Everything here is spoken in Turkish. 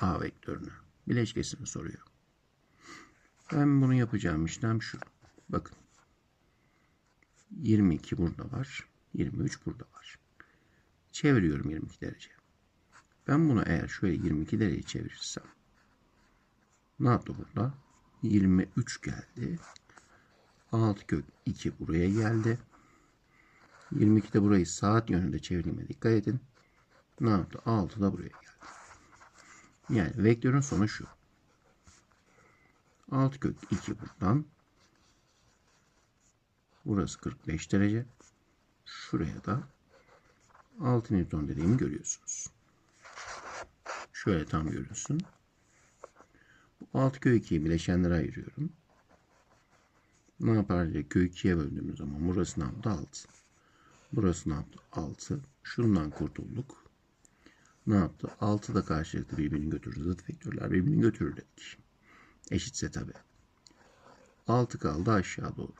A vektörünü. Bileşkesini soruyor. Ben bunu yapacağım işlem şu. Bakın. 22 burada var. 23 burada var. Çeviriyorum 22 derece. Ben bunu eğer şöyle 22 derece çevirirsem ne yaptı burada? 23 geldi. 6 kök 2 buraya geldi. 22 de burayı saat yönünde çevirdiğime dikkat edin. Ne yaptı? 6 da buraya geldi. Yani vektörün sonu şu. 6 kök 2 buradan. Burası 45 derece. Şuraya da 6 Newton dediğimi görüyorsunuz. Şöyle tam görünsün. Bu 6 kök 2'yi bileşenlere ayırıyorum. Ne yapar diye kök 2'ye böldüğümüz zaman burası ne yaptı? 6. Burası ne yaptı? 6. Şundan kurtulduk. Ne yaptı? 6 da karşılıklı birbirini götürür. Zıt vektörler birbirini götürür dedik. Eşitse tabi. 6 kaldı aşağı doğru.